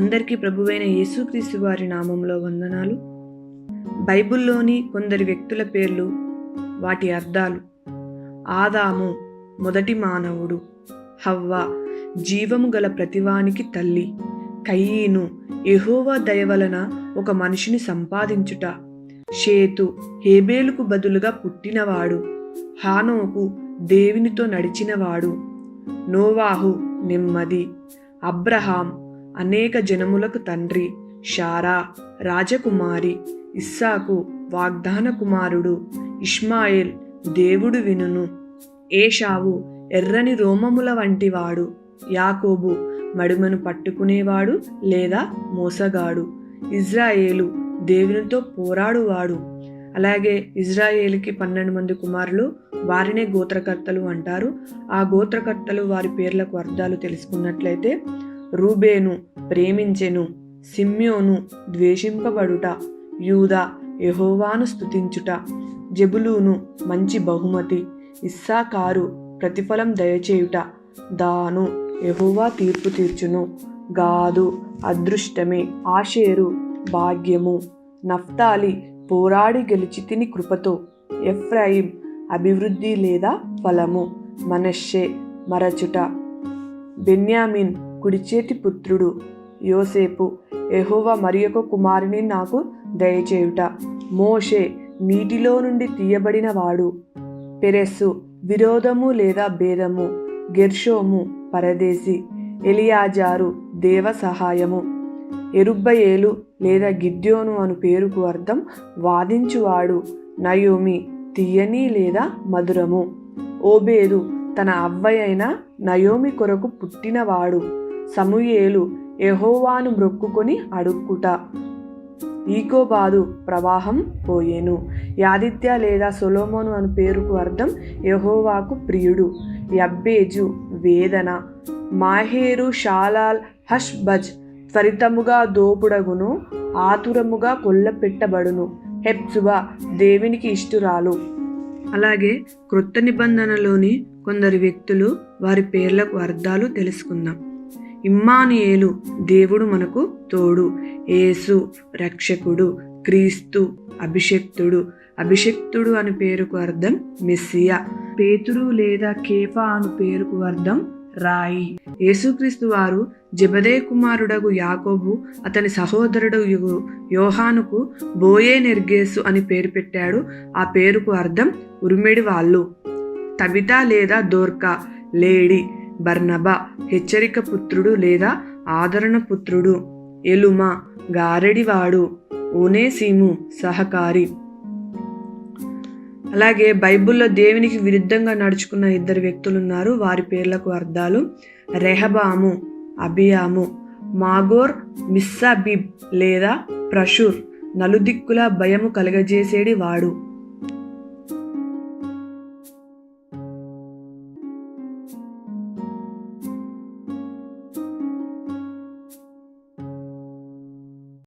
అందరికీ ప్రభువైన యేసుక్రీస్తు వారి నామంలో వందనాలు. బైబిల్లోని కొందరి వ్యక్తుల పేర్లు వాటి అర్థాలు. ఆదాము మొదటి మానవుడు హవ్వ జీవము గల ప్రతివానికి తల్లి కయ్యీను ఎహోవా దయ వలన ఒక మనిషిని సంపాదించుట. షేతు హేబేలుకు బదులుగా పుట్టినవాడు హానోకు దేవునితో నడిచినవాడు. నోవాహు నెమ్మది అబ్రహాం అనేక జనములకు తండ్రి షారా రాజకుమారి ఇస్సాకు వాగ్దాన కుమారుడు ఇష్మాయిల్ దేవుడు వినును. ఏషావు ఎర్రని రోమముల వంటివాడు యాకోబు మడుమను పట్టుకునేవాడు లేదా మోసగాడు. ఇజ్రాయేలు దేవునితో పోరాడువాడు. అలాగే ఇజ్రాయేలుకి పన్నెండు మంది కుమారులు వారినే గోత్రకర్తలు అంటారు. ఆ గోత్రకర్తలు వారి పేర్లకు అర్థాలు తెలుసుకున్నట్లయితే రూబేను ప్రేమించెను సిమ్యోను ద్వేషింపబడుట యూదా యహోవాను స్తుతించుట జబులూను మంచి బహుమతి ఇస్సాకారు ప్రతిఫలం దయచేయుట దాను యహోవా తీర్పు తీర్చును. గాదు అదృష్టమే ఆషేరు భాగ్యము. నఫ్తాలి పోరాడి గెలిచి తిని కృపతో ఎఫ్రాయిం అభివృద్ధి లేదా ఫలము. మనషే మరచుట. బెన్యామిన్ కుడిచేతి పుత్రుడు యోసేపు. ఎహోవా మరి ఒక కుమారుని నాకు దయచేయుట. మోషే నీటిలో నుండి తీయబడిన వాడు. పెరెస్సు విరోధము లేదా భేదము. గెర్షోము పరదేశి. ఎలియాజారు దేవ సహాయము. ఎరుబ్బయేలు లేదా గిద్యోను అను పేరుకు అర్థం వాదించువాడు. నయోమి తీయని లేదా మధురము. ఓబేదు తన అవ్వయైన నయోమి కొరకు పుట్టినవాడు. సమూయేలు ఎహోవాను మ్రొక్కుకొని అడుక్కుట. ఈకోబాదు ప్రవాహం పోయేను. యాదిత్య లేదా సొలోమోను అని పేరుకు అర్థం యహోవాకు ప్రియుడు. యబ్బేజు వేదన. మాహేరు షాలాల్ హష్బజ్ త్వరితముగా దోపుడగును ఆతురముగా కొల్లపెట్టబడును. హెప్సుబా దేవునికి ఇష్టురాలు. అలాగే క్రొత్త నిబంధనలోని కొందరు వ్యక్తులు వారి పేర్లకు అర్థాలు తెలుసుకుందాం. ఇమ్మానియేలు దేవుడు మనకు తోడు. యేసు రక్షకుడు క్రీస్తు అభిషక్తుడు. అభిషక్తుడు అని పేరుకు అర్థం మెస్సియా. పేతురు లేదా కేఫా అను పేరుకు అర్థం రాయి. యేసుక్రీస్తు వారు జబదే కుమారుడగు యాకోబు అతని సహోదరుడు యోహానుకు బోయే నెర్గేసు అని పేరు పెట్టాడు. ఆ పేరుకు అర్థం ఉరిమెడి వాళ్ళు. తబిత లేదా దోర్కా లేడి. బర్నబా హెచ్చరిక పుత్రుడు లేదా ఆదరణ పుత్రుడు. ఎలుమ గారెడివాడు. ఓనేసీము సహకారి. అలాగే బైబిల్లో దేవునికి విరుద్ధంగా నడుచుకున్న ఇద్దరు వ్యక్తులు ఉన్నారు వారి పేర్లకు అర్థాలు రెహబాము అబియాము మాగోర్ మిస్సాబిబ్ లేదా ప్రషూర్. నలుదిక్కుల భయము కలగజేసేడి వాడు.